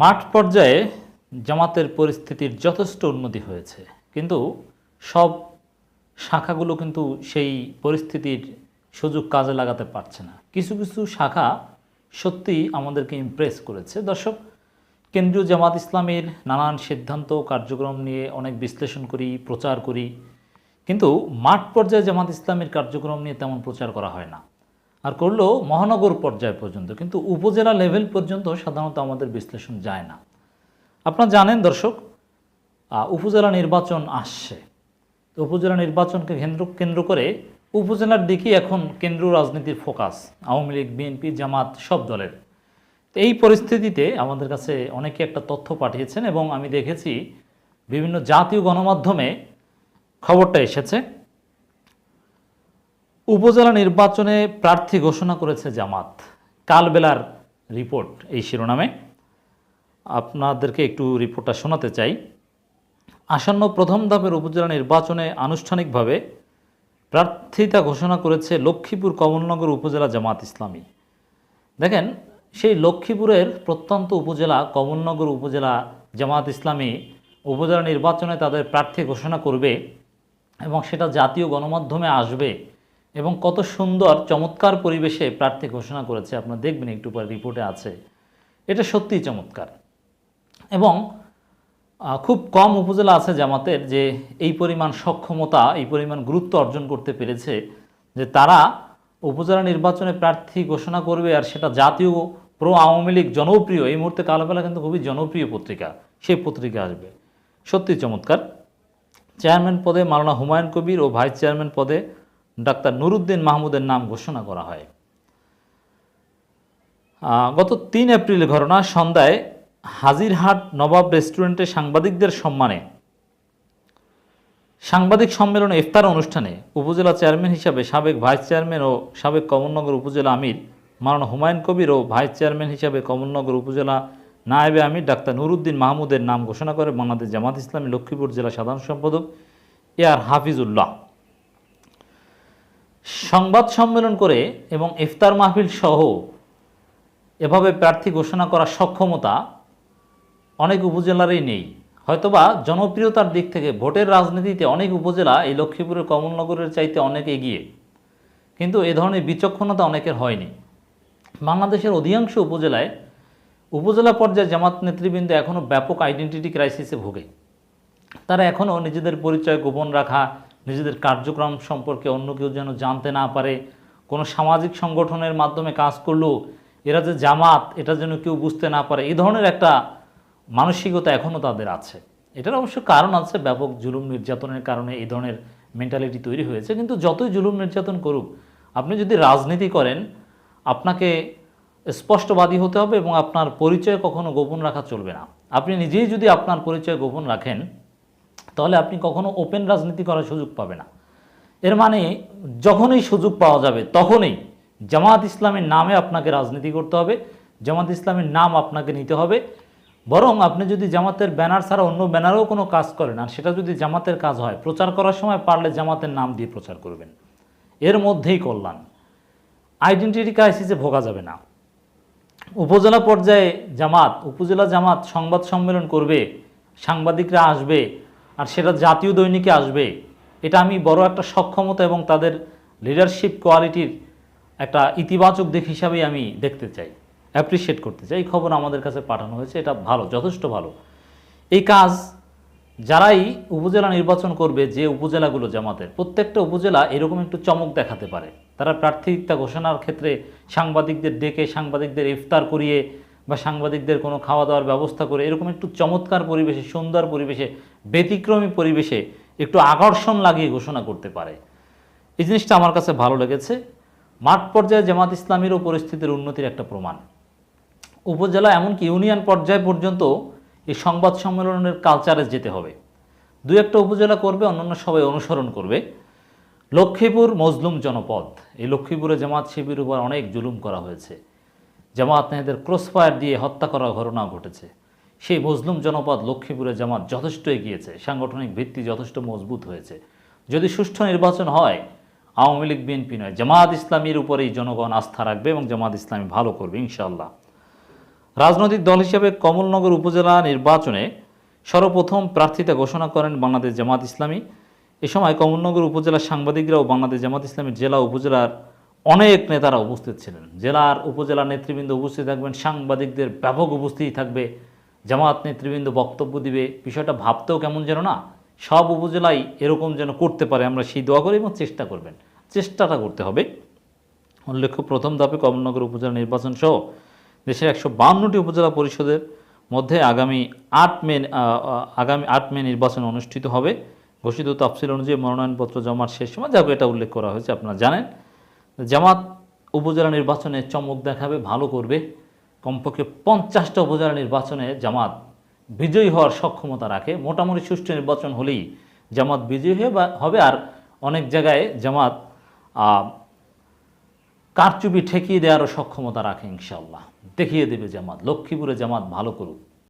মাঠ পর্যায়ে জামাতের পরিস্থিতির যথেষ্ট উন্নতি হয়েছে। কিন্তু সব শাখাগুলো কিন্তু সেই পরিস্থিতির সুযোগ কাজে লাগাতে পারছে না। কিছু কিছু শাখা সত্যি আমাদেরকে ইমপ্রেস করেছে। দর্শক, কেন্দ্রীয় জামাত ইসলামের নানান সিদ্ধান্ত, কার্যক্রম নিয়ে অনেক বিশ্লেষণ করি, প্রচার করি। কিন্তু মাঠ পর্যায়ে জামাত ইসলামের কার্যক্রম নিয়ে তেমন প্রচার করা হয় না। আর করলেও মহানগর পর্যায় পর্যন্ত, কিন্তু উপজেলা লেভেল পর্যন্ত সাধারণত আমাদের বিশ্লেষণ যায় না। আপনারা জানেন দর্শক উপজেলা নির্বাচন আসছে। তো উপজেলা নির্বাচনকে কেন্দ্র কেন্দ্র করে উপজেলার দিকেই এখন কেন্দ্রীয় রাজনীতির ফোকাস আওয়ামী লীগ বিএনপি জামাত, সব দলের। এই পরিস্থিতিতে আমাদের কাছে অনেকে একটা তথ্য পাঠিয়েছেন এবং আমি দেখেছি বিভিন্ন জাতীয় গণমাধ্যমে খবরটা এসেছে। উপজেলা নির্বাচনে প্রার্থী ঘোষণা করেছে জামাত। কালবেলার রিপোর্ট এই শিরোনামে। আপনাদেরকে একটু রিপোর্টটা শোনাতে চাই। আসন্ন প্রথম ধাপের উপজেলা নির্বাচনে আনুষ্ঠানিকভাবে প্রার্থিতা ঘোষণা করেছে লক্ষ্মীপুর কমলনগর উপজেলা জামাত ইসলামী। দেখেন, সেই লক্ষ্মীপুরের প্রত্যন্ত উপজেলা কমলনগর উপজেলা জামাত ইসলামী উপজেলা নির্বাচনে তাদের প্রার্থী ঘোষণা করবে এবং সেটা জাতীয় গণমাধ্যমে আসবে এবং কত সুন্দর, চমৎকার পরিবেশে প্রার্থী ঘোষণা করেছে। আপনারা দেখবেন একটু পরে রিপোর্টে আছে। এটা সত্যিই চমৎকার। এবং খুব কম উপজেলা আছে জামাতের যে এই পরিমাণ সক্ষমতা, এই পরিমাণ গুরুত্ব অর্জন করতে পেরেছে, যে তারা উপজেলা নির্বাচনে প্রার্থী ঘোষণা করবে আর সেটা জাতীয় প্রো আওয়ামী লীগ জনপ্রিয়। এই মুহূর্তে কালোবেলা কিন্তু খুবই জনপ্রিয় পত্রিকা, সেই পত্রিকা আসবে। সত্যি চমৎকার। চেয়ারম্যান পদে মাওলানা হুমায়ুন কবির ও ভাইস চেয়ারম্যান পদে ডাক্তার নুরুদ্দিন মাহমুদের নাম ঘোষণা করা হয়। গত তিন এপ্রিল ঘটনা সন্ধ্যায় হাজিরহাট নবাব রেস্টুরেন্টে সাংবাদিকদের সম্মানে সাংবাদিক সম্মেলন ইফতার অনুষ্ঠানে উপজেলা চেয়ারম্যান হিসাবে সাবেক ভাইস চেয়ারম্যান ও সাবেক কমলনগর উপজেলা আমির মারানা হুমায়ুন কবির ও ভাইস চেয়ারম্যান হিসাবে কমলনগর উপজেলা নায়েবে আমির ডাক্তার নুরুদ্দিন মাহমুদের নাম ঘোষণা করে বাংলাদেশ জামাত ইসলামী লক্ষ্মীপুর জেলা সাধারণ সম্পাদক এ আর হাফিজুল্লাহ। সংবাদ সম্মেলন করে এবং ইফতার মাহফিল সহ এভাবে প্রার্থী ঘোষণা করার সক্ষমতা অনেক উপজেলারই নেই। হয়তোবা জনপ্রিয়তার দিক থেকে ভোটের রাজনীতিতে অনেক উপজেলা এই লক্ষ্মীপুরের কমলনগরের চাইতে অনেক এগিয়ে। কিন্তু এ ধরনের বিচক্ষণতা অনেকের হয়নি। বাংলাদেশের অধিকাংশ উপজেলায় উপজেলা পর্যায়ে জামাত নেতৃবৃন্দ এখনও ব্যাপক আইডেন্টিটি ক্রাইসিসে ভোগে। তারা এখনও নিজেদের পরিচয় গোপন রাখা নিজেদের কার্যক্রম সম্পর্কে অন্য কেউ যেন জানতে না পারে, কোনো সামাজিক সংগঠনের মাধ্যমে কাজ করলেও এরা যে জামাত, এটা যেন কেউ বুঝতে না পারে, এই ধরনের একটা মানসিকতা এখনও তাদের আছে। এটার অবশ্য কারণ আছে, ব্যাপক জুলুম নির্যাতনের কারণে এই ধরনের মেন্টালিটি তৈরি হয়েছে, কিন্তু যতই জুলুম নির্যাতন করুক, আপনি যদি রাজনীতি করেন, আপনাকে স্পষ্টবাদী হতে হবে এবং আপনার পরিচয় কখনো গোপন রাখা চলবে না। আপনি নিজেই যদি আপনার পরিচয় গোপন রাখেন তাহলে আপনি কখনো ওপেন রাজনীতি করার সুযোগ পাবে না। এর মানে যখনই সুযোগ পাওয়া যাবে তখনই জামাত ইসলামের নামে আপনাকে রাজনীতি করতে হবে, জামাত ইসলামের নাম আপনাকে নিতে হবে। বরং আপনি যদি জামাতের ব্যানার ছাড়া অন্য ব্যানারেও কোনো কাজ করেন, আর সেটা যদি জামাতের কাজ হয়, প্রচার করার সময় পারলে জামাতের নাম দিয়ে প্রচার করবেন। এর মধ্যেই কল্যাণ। আইডেন্টিটি ক্রাইসিসে ভোগা যাবে না। উপজেলা পর্যায়ে জামাত, উপজেলা জামাত সংবাদ সম্মেলন করবে, সাংবাদিকরা আসবে আর সেটা জাতীয় দৈনিকে আসবে, এটা আমি বড় একটা সক্ষমতা এবং তাদের লিডারশিপ কোয়ালিটির একটা ইতিবাচক দিক হিসাবেই আমি দেখতে চাই অ্যাপ্রিসিয়েট করতে চাই। এই খবর আমাদের কাছে পাঠানো হয়েছে, এটা ভালো, যথেষ্ট ভালো। এই কাজ যারাই উপজেলা নির্বাচন করবে, যে উপজেলাগুলো জামাতের, প্রত্যেকটা উপজেলা এরকম একটু চমক দেখাতে পারে। তারা প্রার্থিতা ঘোষণার ক্ষেত্রে সাংবাদিকদের ডেকে, সাংবাদিকদের ইফতার করিয়ে বা সাংবাদিকদের কোনো খাওয়া দাওয়ার ব্যবস্থা করে এরকম একটু চমৎকার পরিবেশে, সুন্দর পরিবেশে, ব্যতিক্রমী পরিবেশে একটু আকর্ষণ লাগিয়ে ঘোষণা করতে পারে। এই জিনিসটা আমার কাছে ভালো লেগেছে। মাঠ পর্যায়ে জামাত ইসলামীরও পরিস্থিতির উন্নতির একটা প্রমাণ। উপজেলা এমনকি ইউনিয়ন পর্যায় পর্যন্ত এই সংবাদ সম্মেলনের কালচারে যেতে হবে। দু একটা উপজেলা করবে, অন্যান্য সবাই অনুসরণ করবে। লক্ষ্মীপুর মজলুম জনপদ। এই লক্ষ্মীপুরে জামাত শিবির উপর অনেক জুলুম করা হয়েছে। জামাত নেতাদের ক্রসফায়ার দিয়ে হত্যা করার ঘটনা ঘটেছে। সেই মজলুম জনপদ লক্ষ্মীপুরে জামাত যথেষ্ট এগিয়েছে, সাংগঠনিক ভিত্তি যথেষ্ট মজবুত হয়েছে। যদি সুষ্ঠু নির্বাচন হয়, আওয়ামী লীগ, বিএনপি নয়, জামাত ইসলামীর উপরেই জনগণ আস্থা রাখবে এবং জামাত ইসলামী ভালো করবে ইনশাল্লাহ রাজনৈতিক দল হিসেবে কমলনগর উপজেলা নির্বাচনে সর্বপ্রথম প্রার্থিতা ঘোষণা করেন বাংলাদেশ জামাত ইসলামী। এ সময় কমলনগর উপজেলার সাংবাদিকরাও বাংলাদেশ জামাত ইসলামীর জেলা উপজেলার অনেক নেতারা উপস্থিত ছিলেন। জেলার উপজেলার নেতৃবৃন্দ উপস্থিত থাকবেন, সাংবাদিকদের ব্যাপক উপস্থিতি থাকবে জামাত নেতৃবৃন্দ বক্তব্য দিবে। বিষয়টা ভাবতেও কেমন যেন না, সব উপজেলায় এরকম যেন করতে পারে। আমরা সেই দোয়া করি এবং চেষ্টা করবেন। চেষ্টাটা করতে হবে। উল্লেখ্য, প্রথম ধাপে কমলনগর উপজেলা নির্বাচন সহ দেশের একশো বাউন্নটি উপজেলা পরিষদের মধ্যে আগামী আট মে আগামী আট মে নির্বাচন অনুষ্ঠিত হবে। ঘোষিত তফসিল অনুযায়ী মনোনয়নপত্র জমার শেষ সময় যাবে এটা উল্লেখ করা হয়েছে, আপনারা জানেন। জামাত উপজেলা নির্বাচনে চমক দেখাবে, ভালো করবে। কমপক্ষে পঞ্চাশটা উপজেলা নির্বাচনে জামাত বিজয়ী হওয়ার সক্ষমতা রাখে। মোটামুটি সুষ্ঠু নির্বাচন হলেই জামাত বিজয়ী হয়ে হবে। আর অনেক জায়গায় জামাত কারচুপি ঠেকিয়ে দেওয়ারও সক্ষমতা রাখে ইনশাল্লাহ দেখিয়ে দেবে জামাত। লক্ষ্মীপুরে জামাত ভালো করুক।